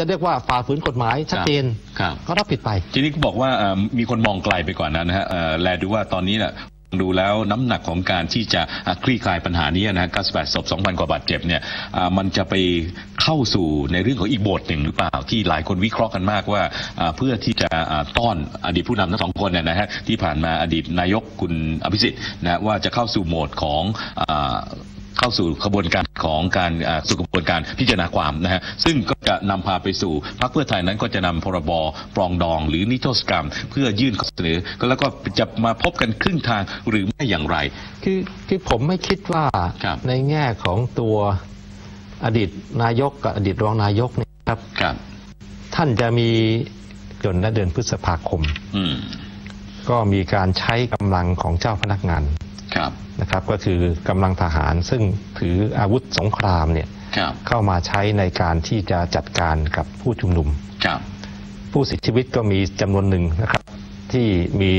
จะเรียกว่าฝ่าฝืนกฎหมายชัดเจนครับก็รับผิดไป ทีนี้ก็บอกว่าเอ่อมีคนมองไกลไปกว่านั้นนะฮะเอ่อแลดูว่าตอนนี้น่ะดูแล้วน้ำหนักของการที่จะอะคลี่คลายปัญหานี้นะฮะ98ศพ2,000 กว่าบาดเจ็บเนี่ยอ่ามันจะไปเข้าสู่ในเรื่องของอีกโบทหนึ่งหรือเปล่า ที่หลายคนวิเคราะห์กันมากว่าอ่าเพื่อที่จะอ่าต้อนอดีตผู้นำทั้งสองคนเนี่ยนะฮะที่ผ่านมาอดีตนายกคุณอภิสิทธิ์นะว่าจะเข้าสู่โหมดของอ่า เข้าสู่กระบวนการของการอ่าสู่กระบวนการพิจารณาความนะฮะซึ่งก็จะนำพาไปสู่พรรคเพื่อไทยนั้นก็จะนำพรบปรองดอง หรือนิโทษกรรม เพื่อยื่นข้อเสนอแล้วก็จะมาพบกันครึ่งทางหรือไม่อย่างไร คือคือผมไม่คิดว่าครับในแง่ของตัวอดีตนายกกับอดีตรองนายกเนี่ยครับครับ ท่านจะมีจนเดือนพฤษภาคมอืมก็มีการใช้กำลังของเจ้าพนักงานครับ นะครับก็คือกำลังทหารซึ่งถืออาวุธสงครามเนี่ยครับเข้ามาใช้ในการที่จะจัดการกับผู้ชุมนุมครับผู้เสียชีวิตก็มีจำนวนหนึ่งนะครับ ที่มี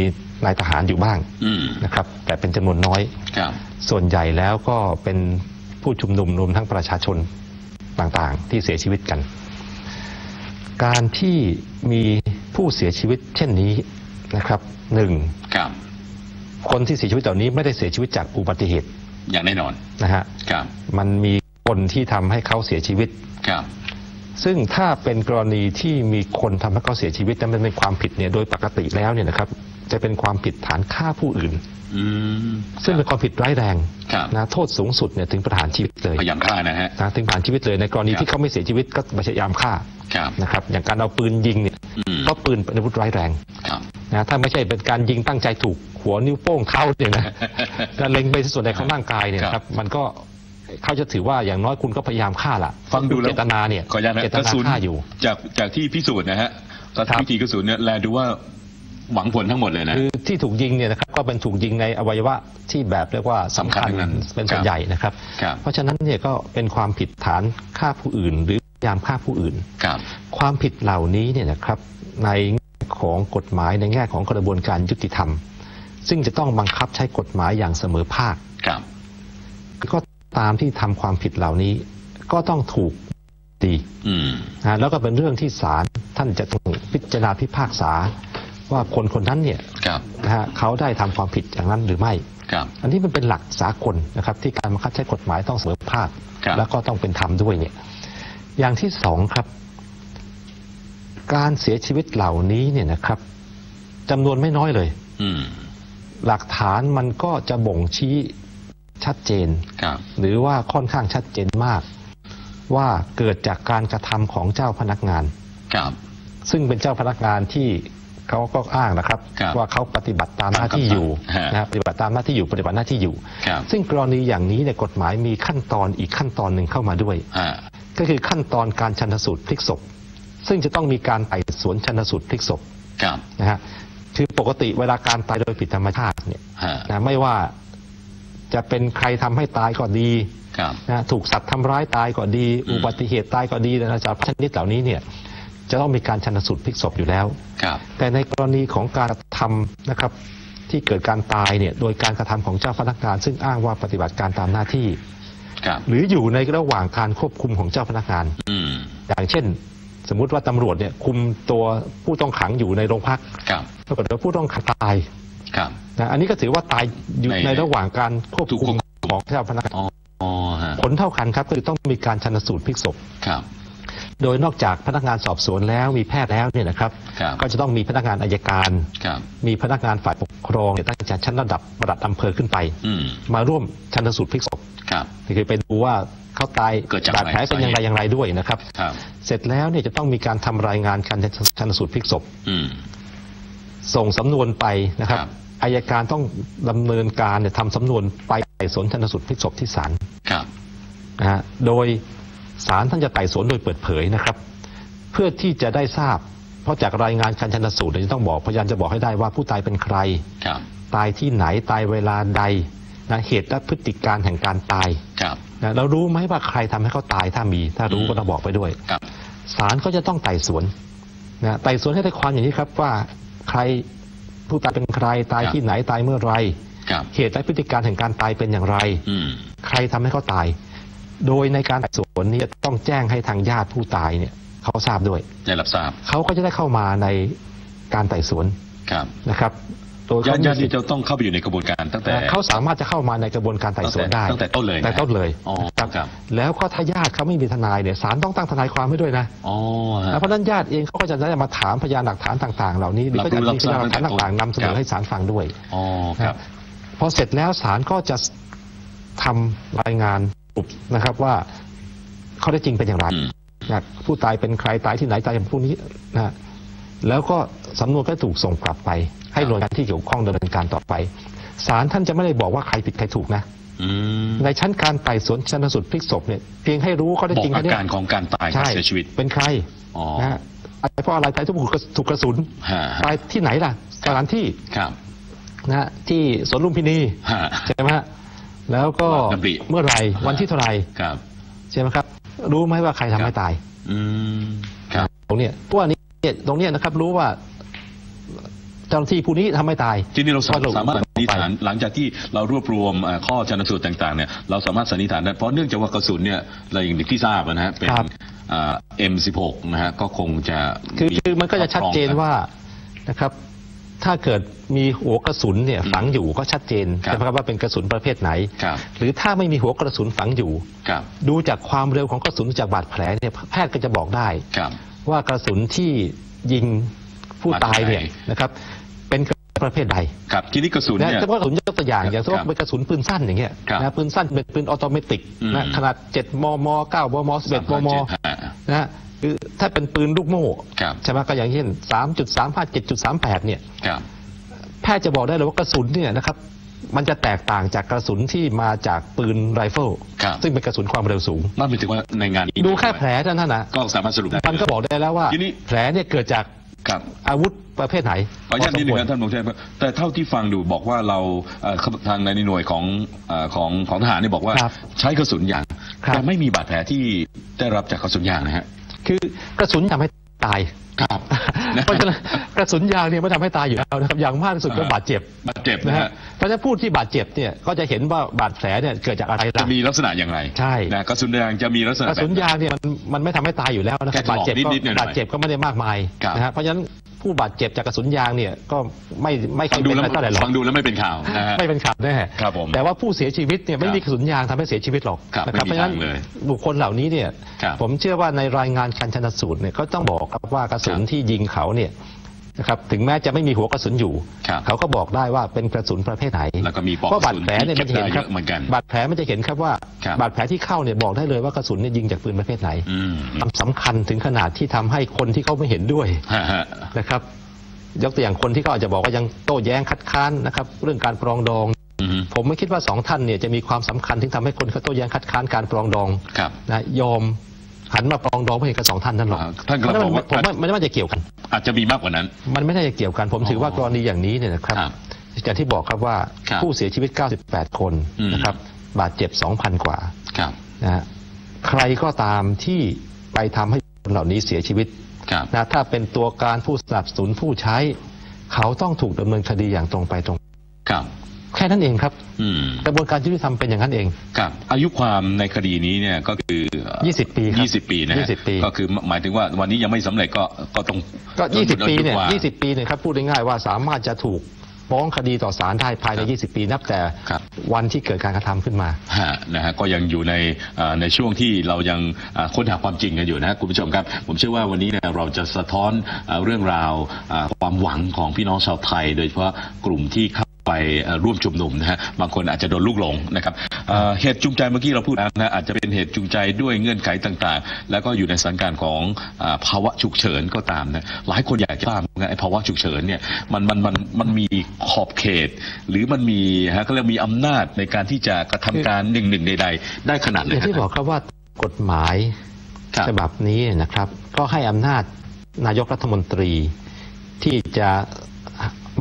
นายทหารอยู่บ้างอืมนะครับ แต่เป็นจำนวนน้อยครับส่วนใหญ่แล้วก็เป็นผู้ชุมนุมรวมทั้งประชาชนต่างๆ ที่เสียชีวิตกัน การที่มีผู้เสียชีวิตเช่นนี้นะครับหนึ่ง ครับคนที่เสียชีวิตเหล่านี้ไม่ได้เสียชีวิตจากอุบัติเหตุ อย่างแน่นอนนะฮะครับมันมีคนที่ทำให้เขาเสียชีวิตครับซึ่งถ้าเป็นกรณีที่มีคนทำให้เขาเสียชีวิตนั้นมันเป็นความผิดเนี่ยโดยปกติแล้วเนี่ยนะครับ จะเป็นความผิดฐานฆ่าผู้อื่นอืมซึ่งเป็นความผิดร้ายแรงครับนะโทษสูงสุดเนี่ยถึงประหารชีวิตเลยพยายามฆ่านะฮะนะถึงประหารชีวิตเลยในกรณีครับที่เขาไม่เสียชีวิตก็พยายามฆ่าครับนะครับ อย่างการเอาปืนยิงเนี่ยอืมก็ปืนเป็นอาวุธร้ายแรงครับ นะถ้าไม่ใช่เป็นการยิงตั้งใจถูกหัวนิ้วโป้งเข้าเนี่ยนะแล้วเล็งไปที่ส่วนใดของร่างกายเนี่ยนะครับมันก็เขาจะถือว่าอย่างน้อยคุณก็พยายามฆ่าละฟังดูแล้วเจตนาเนี่ยขออนุญาตนะเจตกระนาสุนฆ่าอยู่ จากจากที่พิสูจน์นะฮะกระครับวิธีกระสุนเนี่ยแลดูว่าหวังผลทั้งหมดเลยนะคือที่ถูกยิงเนี่ยนะครับก็เป็นถูกยิงในอวัยวะที่แบบเรียกว่าสำคัญสำคัญทั้งนั้นเป็นส่วนครับใหญ่นะครับครับ เพราะฉะนั้นเนี่ยก็เป็นความผิดฐานฆ่าผู้อื่น หรือพยายามฆ่าผู้อื่นครับความผิดเหล่านี้เนี่ยนะครับในแง่ ของกฎหมายในแง่ของกระบวนการยุติธรรม ซึ่งจะต้องบังคับใช้กฎหมายอย่างเสมอภาคครับก็ตามที่ทำความผิดเหล่านี้ ก็ต้องถูกดีอืมนะแล้วก็เป็นเรื่องที่ศาลท่านจะต้องพิจารณาพิพากษา ว่าคนคนนั้นเนี่ยครับนะฮะเขาได้ทำความผิดอย่างนั้นหรือไม่ครับอันนี้มันเป็นหลักสากลนะครับ ที่การบังคับใช้กฎหมายต้องเสมอภาคครับแล้วก็ต้องเป็นธรรมด้วยเนี่ย อย่างที่สองครับ การเสียชีวิตเหล่านี้เนี่ยนะครับจำนวนไม่น้อยเลยอืมหลักฐานมันก็จะบ่งชี้ชัดเจนครับหรือว่าค่อนข้างชัดเจนมาก ว่าเกิดจากการกระทำของเจ้าพนักงานครับซึ่งเป็นเจ้าพนักงานที่เขาก็อ้างนะครับครับว่าเขาปฏิบัติตามหน้าที่อยู่ฮะนะครับปฏิบัติตามหน้าที่อยู่ปฏิบัติหน้าที่อยู่ครับซึ่งกรณีอย่างนี้เนี่ยกฎหมายมีขั้นตอนอีกขั้นตอนหนึ่งเข้ามาด้วยอ่าก็คือขั้นตอนการชันสูตรพลิกศพ ซึ่งจะต้องมีการไต่สวนชันสูตรพลิกศพครับนะฮะคือปกติเวลาการตายโดยผิดธรรมชาติเนี่ยฮะนะไม่ว่าจะเป็นใครทำให้ตายก็ดีครับนะถูกสัตว์ทำร้ายตายก็ดีอืมอุบัติเหตุตายก็ดีนะจากชนิดเหล่านี้เนี่ยจะต้องมีการชันสูตรพลิกศพอยู่แล้วครับแต่ในกรณีของการกระทำนะครับที่เกิดการตายเนี่ยโดยการกระทำของเจ้าพนักงาน ซึ่งอ้างว่าปฏิบัติการตามหน้าที่ครับหรืออยู่ในระหว่างการควบคุมของเจ้าพนักงานอืมอย่างเช่น สมมุติว่าตำรวจเนี่ยคุมตัวผู้ต้องขังอยู่ในโรงพักครับปรากฏว่าผู้ต้องขังตายครับนะอันนี้ก็ถือว่าตายอยู่ในในระหว่างการควบถูกคุควมบคุมของเจ้าพนักงานอ๋ออ๋อฮะผลเท่ากันครับก็คือต้องมีการชันสูตรพลิกศพครับโดยนอกจากพนักงานสอบสวนแล้วมีแพทย์แล้วเนี่ยนะครับครับก็จะต้องมีพนักงานอายการครับมีพนักงานฝ่ายปกครองเนี่ยตั้งแต่ชั้นระดับระดับอำเภอขึ้นไปอืมมาร่วมชันสูตรพลิกศพครับคือไปดูว่า เขาตายเกิดจากบาดแผลอะไรเป็นอย่างไรสาเหตุอย่างไรด้วยนะครับครับ เสร็จแล้วเนี่ยจะต้องมีการทำรายงานการชันสูตรพลิกศพอืมส่งสำนวนไปนะครับครับอายการต้องดำเนินการเนี่ยทำสำนวนไปไต่สวนชันสูตรพลิกศพที่ศาลครับนะฮะโดยศาลท่านจะไต่สวนโดยเปิดเผยนะครับ เพื่อที่จะได้ทราบ เพราะจากรายงานการชันสูตรเนี่ยจะต้องบอกพยานจะบอกให้ได้ว่าผู้ตายเป็นใครครับตายที่ไหนตายเวลาใดนะเหตุและพฤติการแห่งการตายครับ นะเรารู้ไหมว่าใครทำให้เขาตายถ้ามี ถ้ารู้อืมก็ต้องบอกไปด้วยครับศาลก็จะต้องไต่สวนนะไต่สวนให้ได้ความอย่างนี้ครับว่าใครผู้ตายเป็นใครตายที่ไหนตายเมื่อไรครับเหตุและพฤติการแห่งการตายเป็นอย่างไรอืมใครทำให้เขาตาย โดยในการไต่สวนนี้จะต้องแจ้งให้ทางญาติผู้ตายเนี่ยเขาทราบด้วยได้รับทราบเขาก็จะได้เข้ามาในการไต่สวนครับนะครับ โดยญาเขาติมีญาติสิทธิ์จะต้องเข้าไปอยู่ในกระบวนการตั้งแต่เขาสามารถจะเข้ามาในกระบวนการไต่สวนได้ตั้งแต่ต้นเลยนะแต่ต้นเลยอ๋อนะครับแล้วก็ถ้าญาติเขาไม่มีทนายเนี่ยศาลต้องตั้งทนายความให้ด้วยนะอ๋อฮะเพราะฉะนั้นญาติเองเขาก็จะได้มาถามพยานหลักฐานต่าง ๆ เหล่านี้หรือก็จะมีพยานหลักฐานต่างๆนำเสนอให้ศาลฟังด้วยอ๋อครับพอเสร็จแล้วศาลก็จะทำรายงานสรุปนะครับว่าข้อได้จริงเป็นอย่างไรอืมนะผู้ตายเป็นใครตายที่ไหนตายอย่างพวกนี้นะแล้วก็ สำนวนก็ถูกส่งกลับไป ให้หน่วยงานที่เกี่ยวข้องดำเนินการต่อไปศาลท่านจะไม่ได้บอกว่าใครผิดใครถูกนะอืมในชั้นการไต่สวนชันสูตรพลิกศพเนี่ยเพียงให้รู้ข้อได้บอกจริงอาแค่เนี้ยการของการตายการใช่เสียชีวิตเป็นใครอ๋อนะฮะอะไรเพราะอะไรตายทุกถูกถูกกระสุนฮะตายที่ไหนล่ะสถานที่ครับนะฮะที่สวนลุมพินีฮะใช่ไหมฮะแล้วก็ดำริเมื่อไหรวันที่เท่าไหรครับใช่ไหมครับ รู้ไหมว่าใครทำให้ตายอืมครับตรงเนี้ยเพราะว่านี้เนี่ยตรงเนี้ยนะครับ รู้ว่า เจ้าหน้าที่ผู้นี้ทำให้ตาย ทีนี้เราสาก็สามารถสันนิษฐานไปหลังจากที่เรารวบรวมเอ่อข้อชันสูตรต่างๆเนี่ยเราสามารถสันนิษฐานได้เพราะเนื่องจากว่ากระสุนเนี่ยเราอย่างที่ทราบนะฮะเป็นครับเอ่อ M16 นะฮะก็คงจะคือคือมันก็จะชัดเจนครอบครองว่านะครับถ้าเกิดมีหัวกระสุนเนี่ยฝังอยู่ก็ชัดเจนครับใช่ไหมครับว่าเป็นกระสุนประเภทไหนครับหรือถ้าไม่มีหัวกระสุนฝังอยู่ครับดูจากความเร็วของกระสุนจากบาดแผลเนี่ยแพทย์ก็จะบอกได้ครับว่ากระสุนที่ยิงผู้ตายเนี่ยบาดแผลนะครับเป็นกระสุนประเภทใดครับทีนี้กระสุนนะเนี่ยเฉพาะกระสุนยกตัวอย่างอย่างเช่นครัว่าบเป็นกระสุนปืนสั้นอย่างเงี้ยครับนะปืนสั้นเป็นปืนออโตเมติกอืมนะขนาด 7 มม 9 มม 11 มมฮะนะฮะคือถ้าเป็นปืนลูกโม่ครับใช่ไหมก็อย่างเช่น 3.35 7.38 เนี่ยครับแพทย์จะบอกได้เลยว่ากระสุนเนี่ยนะครับมันจะแตกต่างจากกระสุนที่มาจากปืนไรเฟิลครับซึ่งเป็นกระสุนความเร็วสูงนั่นหมายถึงว่าในงานนี้ดูแค่แผลเท่านั้นนะก็สามารถสรุปได้มันก็บอกได้แล้วว่าทีนี้แผลเนี่ยเกิดจากครับอาวุธ ประเภทไหนขออนุญาตนิดนึงพอนะสมควรท่านมงเทพแต่เท่าที่ฟังดูบอกว่าเราเอ่อทางในหน่วยของเอ่อของของทหารเนี่ยบอกว่าครับใช้กระสุนยางครับแต่ไม่มีบาดแผลที่ได้รับจากกระสุนยางนะฮะคือกระสุนทำให้ตายครับ เพราะฉะนั้นกระสุนยางเนี่ยไม่ทำให้ตายอยู่แล้วนะครับอย่างมากที่สุดก็อ่าบาดเจ็บบาดเจ็บนะนะฮะฮะเพราะฉะนั้นผู้ที่บาดเจ็บเนี่ยก็จะเห็นว่าบาดแผลเนี่ยเกิดจากอะไรจะล่ะมีลักษณะอย่างไรใช่นะกระสุนยางจะมีลักษณะกระสุนแบบยางเนี่ยมันมันไม่ทำให้ตายอยู่แล้วนะครับแค่ถลอกบาดเจ็บก็นิดๆหน่อยๆบาดเจ็บก็ไม่ได้มากมายครับนะฮะเพราะฉะนั้นผู้บาดเจ็บจากกระสุนยางเนี่ยก็ไม่ไม่เคฟัยงดูเป็นแล้วอะไรเท่าไหร่หรอกฟังดูแล้วไม่เป็นข่าวนะฮะไม่เป็นข่าวแน่ครับผมแต่ว่าผู้เสียชีวิตเนี่ยไม่ครับมีกระสุนยางทำให้เสียชีวิตหรอกครับนะครับไม่เพมีราะฉะนั้นทางเลยบุคคลเหล่านี้เนี่ยครับผมเชื่อว่าในรายงานการชนสูตรเนี่ยเขาต้องบอกครับว่ากระสุนครับที่ยิงเขาเนี่ยนะครับถึงแม้จะไม่มีหัวกระสุนอยู่ครับเขาก็บอกได้ว่าเป็นกระสุนประเภทไหนแล้วก็มีปลอกเพราะกบาระดสุนแผลเนี่ยที่มันจะเห็นเก็บได้ครับเยอะเหมือนกันบาดแผลมันจะเห็นครับว่าครับบาดแผลที่เข้าเนี่ยบอกได้เลยว่ากระสุนเนี่ยยิงจากปืนประเภทไหนอืมมันสำคัญถึงขนาดที่ทำให้คนที่เขาไม่เห็นด้วยฮะฮะนะครับ ยกตัวอย่างคนที่เขาอาจจะบอกว่ายังโต้แย้งคัดค้านนะครับ เรื่องการปรองดองอืมผมไม่คิดว่าสองท่านเนี่ยจะมีความสำคัญถึงทำให้คนเขาโต้แย้งคัดค้านการปรองดองครับนะยอม หันมาปรองดองเพื่อเห็นกับสองท่านนั่นหรอกอ่าท่านกำลังเพระฉะบอกว่าผมว่ามันไม่น่าจะเกี่ยวกัน อาจจะมีมากกว่านั้น มันไม่น่าจะเกี่ยวกัน ผมถือว่าอ๋อกรณีอย่างนี้เนี่ยนะครับครับอย่างที่บอกครับว่าครับผู้เสียชีวิต 98 คนอืมนะครับ บาดเจ็บ 2,000 กว่าครับนะฮะใครก็ตามที่ไปทำให้คนเหล่านี้เสียชีวิตครับนะถ้าเป็นตัวการผู้สนับสนุนผู้ใช้ เขาต้องถูกดำเนินคดีอย่างตรงไปตรงครับแค่นั้นเองครับอืมกระบวนการยุติธรรมเป็นอย่างนั้นเองครับอายุความในคดีนี้เนี่ยก็คือ 20 ปีครับยี่สิบปีนะฮะ20 ปี ก็คือหมายถึงว่าวันนี้ยังไม่สำเร็จก็ก็ต้องก็ต้อง20 ปีเนี่ยจกว่า20 ปีเนี่ยครับพูดง่ายๆว่าสามารถจะถูกฟ้องคดีต่อศาลได้ภายใน 20 ปีนับแต่ครับวันที่เกิดการกระทำขึ้นมาฮะนะฮะก็ยังอยู่ในเอ่อในช่วงที่เรายังเอ่อค้นหาความจริงกันอยู่นะคุณผู้ชมครับ ผมเชื่อว่าวันนี้เนี่ยเราจะสะท้อนเอ่อเรื่องราวเอ่อความหวังของพี่น้องชาวไทย โดยเฉพาะกลุ่มที่เข้า ไปเอ่อร่วมชุมนุมนะฮะบางคนอาจจะโดนลูกหลงนะครับเอ่อเหตุจูงใจเมื่อกี้เราพูดแล้วนะอาจจะเป็นเหตุจูงใจด้วยเงื่อนไขต่างๆ แล้วก็อยู่ในสถานการณ์ของเอ่อภาวะฉุกเฉินก็ตามนะหลายคนอยากจะทราบนะไอ้ภาวะฉุกเฉินเนี่ยมันมันมันมันมีขอบเขต หรือมันมีฮะก็เรียกมีอำนาจในการที่จะกระทำการหนึ่งหนึ่งใดๆได้ขนาดไหนอย่างที่ฮะบอกครับว่ากฎหมายครับฉบับนี้นะครับ ก็ให้อำนาจนายกรัฐมนตรีที่จะ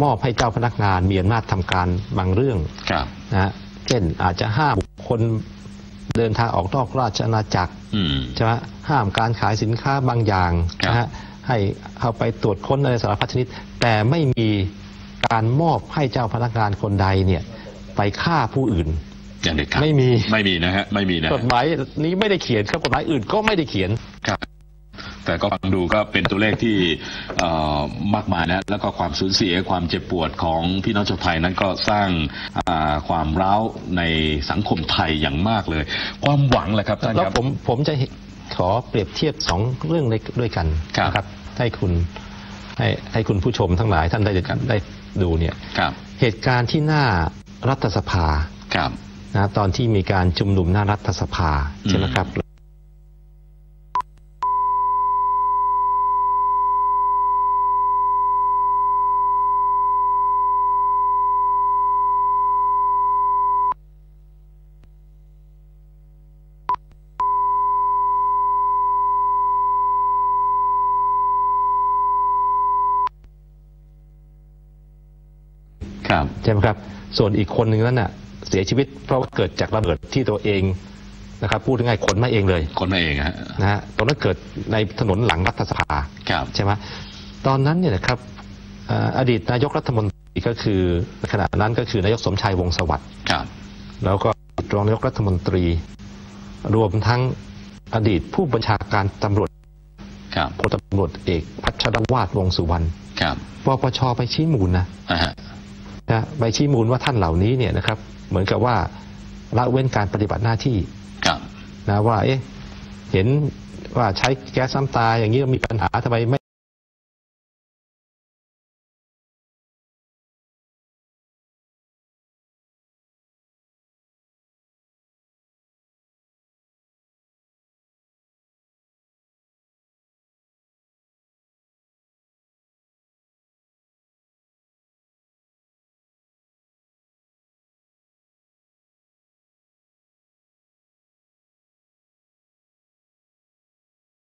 มอบให้เจ้าพนักงานมีอำนาจทำการบางเรื่องครับนะฮะเช่นอาจจะห้ามบุคคลเดินทางออกนอกราชอาณาจักรอืมใช่ไหมห้ามการขายสินค้าบางอย่างครับนะฮะให้เข้าไปตรวจค้นอะไรสารพัดชนิด แต่ไม่มีการมอบให้เจ้าพนักงานคนใดเนี่ยไปฆ่าผู้อื่นอย่างเด็ดขาดไม่มีไม่มีนะฮะไม่มีนะกฎหมายนี้ไม่ได้เขียนครับกฎหมายอื่นก็ไม่ได้เขียนครับ แต่ก็ฟังดูก็เป็นตัวเลขที่เอ่อมากมายนะแล้วก็ความสูญเสียความเจ็บปวดของพี่น้องชาวไทยนั้นก็สร้างอ่าความร้าวในสังคมไทยอย่างมากเลย ความหวังแหละครับท่านแล้ควรับผมผมจะขอเปรียบเทียบสองเรื่องในด้วยกันครับนะครับ ให้คุณให้ให้คุณผู้ชมทั้งหลายท่านได้ได้ดูเนี่ยครับเหตุการณ์ที่หน้ารัฐสภาครับนะตอนที่มีการชุมนุมหน้ารัฐสภาอืมใช่ไหมครับ ช่ไหมครับ ส่วนอีกคนหนึ่งนั้นน่ะเสียชีวิตเพราะว่าเกิดจากระเบิดที่ตัวเองนะครับพูดง่ายๆขนมาเองเลยคนมาเองฮะนะฮะตอนนั้นเกิดในถนนหลังรัฐสภาครับใช่ไหมตอนนั้นเนี่ยนะครับเอ่ออดีตนายกรัฐมนตรีก็คือขณะนั้นก็คือนายกสมชายวงศ์สวัสดิ์ครับ แล้วก็รองนายกรัฐมนตรี รวมทั้งอดีตผู้บัญชาการตำรวจครับพลตำรวจเอกพัชรวาทวงศ์สุวรรณครับปปชไปชี้มูลนะอ่าฮะ นะไปชี้มูลว่าท่านเหล่านี้เนี่ยนะครับ เหมือนกับว่าละเว้นการปฏิบัติหน้าที่ครับนะว่าเอ๊ะเห็นว่าใช้แก๊สน้ำตาอย่างนี้มีปัญหาทำไมไม่